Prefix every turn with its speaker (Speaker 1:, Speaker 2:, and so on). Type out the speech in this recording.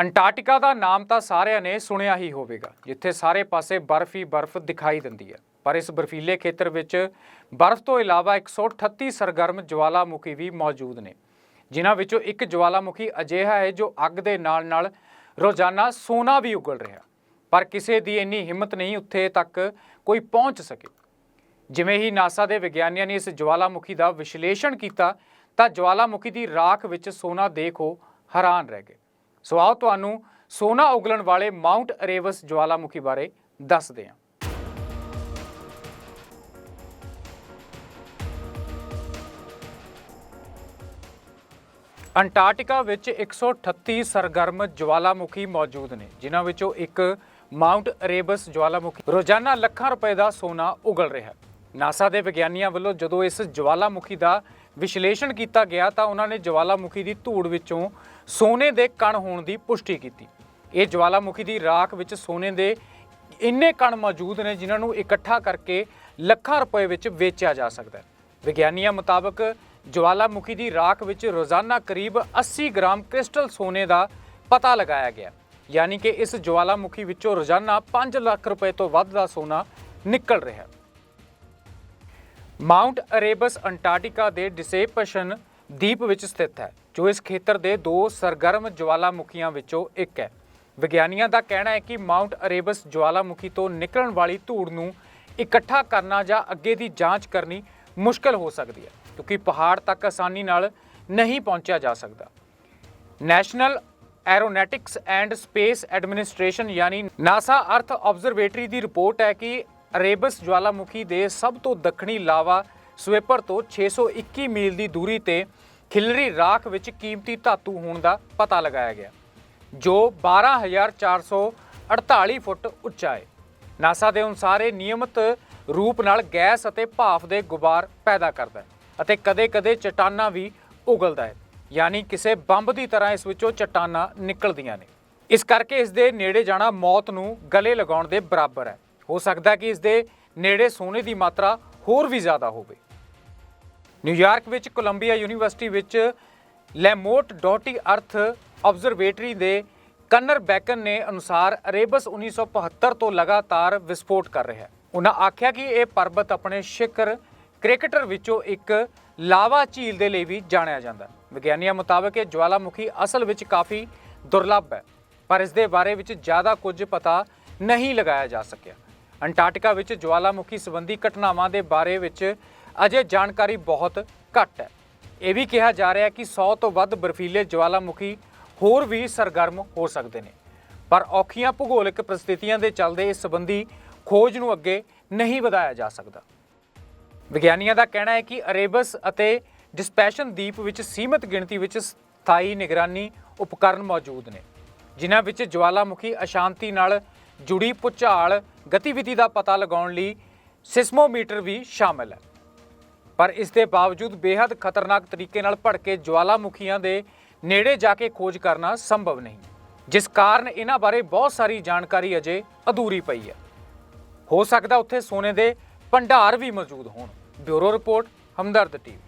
Speaker 1: Antarctica ਦਾ ਨਾਮ ਤਾਂ ਸਾਰਿਆਂ ਨੇ ਸੁਣਿਆ ਹੀ ਹੋਵੇਗਾ, ਜਿੱਥੇ ਸਾਰੇ ਪਾਸੇ ਬਰਫ਼ ਹੀ ਬਰਫ਼ ਦਿਖਾਈ ਦਿੰਦੀ ਹੈ। ਪਰ ਇਸ ਬਰਫੀਲੇ ਖੇਤਰ ਵਿੱਚ ਬਰਫ਼ ਤੋਂ ਇਲਾਵਾ 138 ਸਰਗਰਮ ਜਵਾਲਾਮੁਖੀ ਵੀ ਮੌਜੂਦ ਨੇ। ਜਿਨ੍ਹਾਂ ਵਿੱਚੋਂ ਇੱਕ ਜਵਾਲਾਮੁਖੀ ਅਜਿਹਾ ਹੈ ਜੋ ਅੱਗ ਦੇ ਨਾਲ-ਨਾਲ ਰੋਜ਼ਾਨਾ ਸੋਨਾ ਵੀ ਉਗਲ ਰਿਹਾ ਪਰ ਕਿਸੇ ਦੀ ਇੰਨੀ ਹਿੰਮਤ ਨਹੀਂ ਉੱਥੇ ਤੱਕ ਕੋਈ ਪਹੁੰਚ ਸਕੇ। ਜਿਵੇਂ ਹੀ ਨਾਸਾ ਦੇ ਵਿਗਿਆਨੀਆਂ ਨੇ ਇਸ ਜਵਾਲਾਮੁਖੀ ਦਾ ਵਿਸ਼ਲੇਸ਼ਣ ਕੀਤਾ, ਤਾਂ ਜਵਾਲਾਮੁਖੀ ਦੀ ਰਾਖ ਵਿੱਚ ਸੋਨਾ ਦੇਖੋ ਹੈਰਾਨ ਰਹਿ ਗਏ। ਸੋ ਆਓ ਤੁਹਾਨੂੰ ਸੋਨਾ ਉਗਲਣ ਵਾਲੇ ਮਾਊਂਟ ਅਰੇਵਸ ਜਵਾਲਾਮੁਖੀ ਬਾਰੇ ਦੱਸਦੇ ਹਾਂ। ਅੰਟਾਰਕਟਿਕਾ ਵਿੱਚ 138 ਸਰਗਰਮ ਜਵਾਲਾਮੁਖੀ ਮੌਜੂਦ ਨੇ, ਜਿਨ੍ਹਾਂ ਵਿੱਚੋਂ ਇੱਕ ਮਾਊਂਟ ਅਰੇਬਸ ਜਵਾਲਾਮੁਖੀ ਰੋਜ਼ਾਨਾ ਲੱਖਾਂ ਰੁਪਏ ਦਾ ਸੋਨਾ ਉਗਲ ਰਿਹਾ ਹੈ। ਨਾਸਾ ਦੇ ਵਿਗਿਆਨੀਆਂ ਵੱਲੋਂ ਜਦੋਂ ਇਸ ਜਵਾਲਾਮੁਖੀ ਦਾ ਵਿਸ਼ਲੇਸ਼ਣ ਕੀਤਾ ਗਿਆ ਤਾਂ ਉਹਨਾਂ ਨੇ ਜਵਾਲਾਮੁਖੀ ਦੀ ਧੂੜ ਵਿੱਚੋਂ ਸੋਨੇ ਦੇ ਕਣ ਹੋਣ ਦੀ ਪੁਸ਼ਟੀ ਕੀਤੀ। ਇਹ ਜਵਾਲਾਮੁਖੀ ਦੀ ਰਾਖ ਵਿੱਚ ਸੋਨੇ ਦੇ ਇੰਨੇ ਕਣ ਮੌਜੂਦ ਨੇ ਜਿਨ੍ਹਾਂ ਨੂੰ ਇਕੱਠਾ ਕਰਕੇ ਲੱਖਾਂ ਰੁਪਏ ਵਿੱਚ ਵੇਚਿਆ ਜਾ ਸਕਦਾ ਹੈ। ਵਿਗਿਆਨੀਆਂ ਮੁਤਾਬਕ ਜਵਾਲਾਮੁਖੀ ਦੀ ਰਾਖ ਵਿੱਚ ਰੋਜ਼ਾਨਾ ਕਰੀਬ 80 ਗ੍ਰਾਮ ਕ੍ਰਿਸਟਲ ਸੋਨੇ ਦਾ ਪਤਾ ਲਗਾਇਆ ਗਿਆ ਯਾਨੀ ਕਿ ਇਸ ਜਵਾਲਾਮੁਖੀ ਵਿੱਚੋਂ ਰੋਜ਼ਾਨਾ 5 ਲੱਖ ਰੁਪਏ ਤੋਂ ਵੱਧ ਦਾ ਸੋਨਾ ਨਿਕਲ ਰਿਹਾ ਹੈ। ਮਾਊਂਟ ਅਰੇਬਸ ਅੰਟਾਰਕਟਿਕਾ ਦੇ ਡਿਸੇਪਸ਼ਨ ਦੀਪ ਵਿੱਚ ਸਥਿਤ ਹੈ, ਜੋ ਇਸ ਖੇਤਰ ਦੇ ਦੋ ਸਰਗਰਮ ਜਵਾਲਾਮੁਖੀਆਂ ਵਿੱਚੋਂ ਇੱਕ ਹੈ। ਵਿਗਿਆਨੀਆਂ ਦਾ ਕਹਿਣਾ ਹੈ ਕਿ ਮਾਊਂਟ ਅਰੇਬਸ ਜਵਾਲਾਮੁਖੀ ਤੋਂ ਨਿਕਲਣ ਵਾਲੀ ਧੂੜ ਨੂੰ ਇਕੱਠਾ ਕਰਨਾ ਜਾਂ ਅੱਗੇ ਦੀ ਜਾਂਚ ਕਰਨੀ ਮੁਸ਼ਕਲ ਹੋ ਸਕਦੀ ਹੈ, ਕਿਉਂਕਿ ਪਹਾੜ ਤੱਕ ਆਸਾਨੀ ਨਾਲ ਨਹੀਂ ਪਹੁੰਚਿਆ ਜਾ ਸਕਦਾ। National Aeronautics and Space Administration ਯਾਨੀ ਨਾਸਾ ਅਰਥ ਆਬਜ਼ਰਵੇਟਰੀ ਦੀ ਰਿਪੋਰਟ ਹੈ ਕਿ ਅਰੇਬਸ ਜਵਾਲਾਮੁਖੀ ਦੇ ਸਭ ਤੋਂ ਦੱਖਣੀ ਲਾਵਾ ਸਵੇਪਰ ਤੋਂ 621 ਮੀਲ ਦੀ ਦੂਰੀ ਤੇ ਖਿਲਰੀ ਰਾਖ ਵਿੱਚ ਕੀਮਤੀ ਧਾਤੂ ਹੋਣ ਦਾ ਪਤਾ ਲਗਾਇਆ ਗਿਆ, ਜੋ 12448 ਫੁੱਟ ਉੱਚਾ ਹੈ। ਨਾਸਾ ਦੇ ਅਨੁਸਾਰ ਇਹ ਨਿਯਮਤ ਰੂਪ ਨਾਲ ਗੈਸ ਅਤੇ ਭਾਫ ਦੇ ਗੁਬਾਰ ਪੈਦਾ ਕਰਦਾ ਹੈ ਅਤੇ ਕਦੇ-ਕਦੇ ਚਟਾਨਾਂ ਵੀ ਉਗਲਦਾ ਹੈ, ਯਾਨੀ ਕਿਸੇ ਬੰਬ ਦੀ ਤਰ੍ਹਾਂ ਇਸ ਵਿੱਚੋਂ ਚਟਾਨਾਂ ਨਿਕਲਦੀਆਂ ਨੇ। ਇਸ ਕਰਕੇ ਇਸ ਦੇ ਨੇੜੇ ਜਾਣਾ ਮੌਤ ਨੂੰ ਗਲੇ ਲਗਾਉਣ ਦੇ ਬਰਾਬਰ ਹੈ। ਹੋ ਸਕਦਾ ਕਿ ਇਸ ਦੇ ਨੇੜੇ ਸੋਨੇ ਦੀ ਮਾਤਰਾ ਹੋਰ ਵੀ ਜ਼ਿਆਦਾ ਹੋਵੇ। ਨਿਊਯਾਰਕ ਵਿੱਚ ਕੋਲੰਬੀਆ ਯੂਨੀਵਰਸਿਟੀ ਵਿੱਚ ਲੈਮੋਟ ਡੋਟੀ ਅਰਥ ਆਬਜ਼ਰਵੇਟਰੀ ਦੇ ਕੰਨਰ ਬੈਕਨ ਨੇ ਅਨੁਸਾਰ ਅਰੇਬਸ 1975 ਤੋਂ ਲਗਾਤਾਰ ਵਿਸਫੋਟ ਕਰ ਰਿਹਾ ਹੈ। ਉਹਨਾਂ ਆਖਿਆ ਕਿ ਇਹ ਪਰਬਤ ਆਪਣੇ ਸ਼ਿਖਰ ਕ੍ਰਿਕਟਰ ਵਿੱਚੋਂ ਇੱਕ ਲਾਵਾ ਝੀਲ ਦੇ ਲਈ ਵੀ ਜਾਣਿਆ ਜਾਂਦਾ ਹੈ। ਵਿਗਿਆਨੀਆਂ ਮੁਤਾਬਕ ਇਹ ਜਵਾਲਾਮੁਖੀ ਅਸਲ ਵਿੱਚ ਕਾਫੀ ਦੁਰਲੱਭ ਹੈ, ਪਰ ਇਸ ਦੇ ਬਾਰੇ ਵਿੱਚ ਜ਼ਿਆਦਾ ਕੁਝ ਪਤਾ ਨਹੀਂ ਲਗਾਇਆ ਜਾ ਸਕਿਆ। ਅੰਟਾਰਕਟਿਕਾ ਵਿੱਚ ਜਵਾਲਾਮੁਖੀ ਸੰਬੰਧੀ ਘਟਨਾਵਾਂ ਦੇ ਬਾਰੇ ਵਿੱਚ ਅਜੇ ਜਾਣਕਾਰੀ ਬਹੁਤ ਘੱਟ ਹੈ। ਇਹ ਵੀ ਕਿਹਾ ਜਾ ਰਿਹਾ ਹੈ ਕਿ 100 ਤੋਂ ਵੱਧ ਬਰਫੀਲੇ ਜਵਾਲਾਮੁਖੀ ਹੋਰ ਵੀ ਸਰਗਰਮ ਹੋ ਸਕਦੇ ਨੇ। ਪਰ ਔਖੀਆਂ ਭੂਗੋਲਿਕ ਪ੍ਰਸਥਿਤੀਆਂ ਦੇ ਚੱਲਦੇ ਇਸ ਸੰਬੰਧੀ ਖੋਜ ਨੂੰ ਅੱਗੇ ਨਹੀਂ ਵਧਾਇਆ ਜਾ ਸਕਦਾ। ਵਿਗਿਆਨੀਆਂ ਦਾ ਕਹਿਣਾ ਹੈ ਕਿ ਅਰੇਬਸ ਅਤੇ ਡਿਸਪੈਸ਼ਨ ਦੀਪ ਵਿੱਚ ਸੀਮਤ ਗਿਣਤੀ ਵਿੱਚ ਸਥਾਈ ਨਿਗਰਾਨੀ ਉਪਕਰਨ ਮੌਜੂਦ ਨੇ, ਜਿਨ੍ਹਾਂ ਵਿੱਚ ਜਵਾਲਾਮੁਖੀ ਅਸ਼ਾਂਤੀ ਨਾਲ ਜੁੜੀ ਭੂਚਾਲ ਗਤੀਵਿਧੀ ਦਾ ਪਤਾ ਲਗਾਉਣ ਲਈ ਸਿਸਮੋਮੀਟਰ ਵੀ ਸ਼ਾਮਲ ਹੈ। ਪਰ ਇਸ ਦੇ ਬਾਵਜੂਦ ਬੇहद ਖਤਰਨਾਕ ਤਰੀਕੇ ਨਾਲ ਭੜਕੇ ਜਵਾਲਾਮੁਖੀਆਂ ਦੇ ਨੇੜੇ ਜਾ ਕੇ ਖੋਜ ਕਰਨਾ ਸੰਭਵ ਨਹੀਂ, ਜਿਸ ਕਾਰਨ ਇਹਨਾਂ ਬਾਰੇ ਬਹੁਤ ਸਾਰੀ ਜਾਣਕਾਰੀ ਅਜੇ ਅਧੂਰੀ ਪਈ ਹੈ। ਹੋ ਸਕਦਾ ਉੱਥੇ ਸੋਨੇ ਦੇ ਭੰਡਾਰ ਵੀ ਮੌਜੂਦ ਹੋਣ। Bureau report, Hamdard TV.